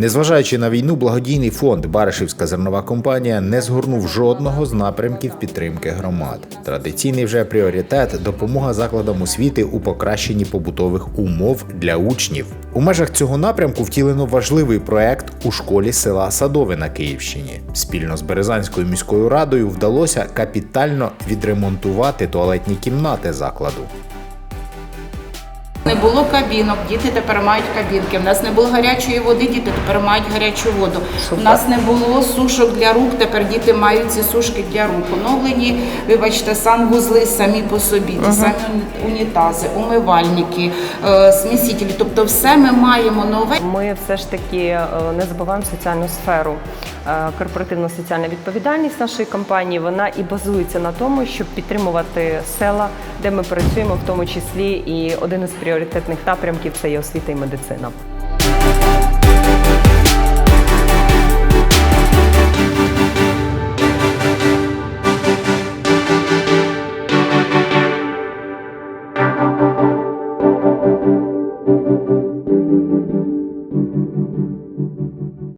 Незважаючи на війну, благодійний фонд Баришівська зернова компанія не згорнув жодного з напрямків підтримки громад. Традиційний вже пріоритет допомога закладам освіти у покращенні побутових умов для учнів. У межах цього напрямку втілено важливий проект у школі села Садове на Київщині. Спільно з Березанською міською радою вдалося капітально відремонтувати туалетні кімнати закладу. Не було кабінок, діти тепер мають кабінки. У нас не було гарячої води, діти тепер мають гарячу воду. У нас не було сушок для рук, тепер діти мають ці сушки для рук. Оновлені, вибачте, санвузли самі по собі, ті самі унітази, умивальники, е, смісителі. Тобто все ми маємо нове. Ми все ж таки е, не забуваємо соціальну сферу. Е, Корпоративна соціальна відповідальність нашої компанії вона і базується на тому, щоб підтримувати села, де ми працюємо, в тому числі і один із пріоритетних напрямків це є освіта і медицина.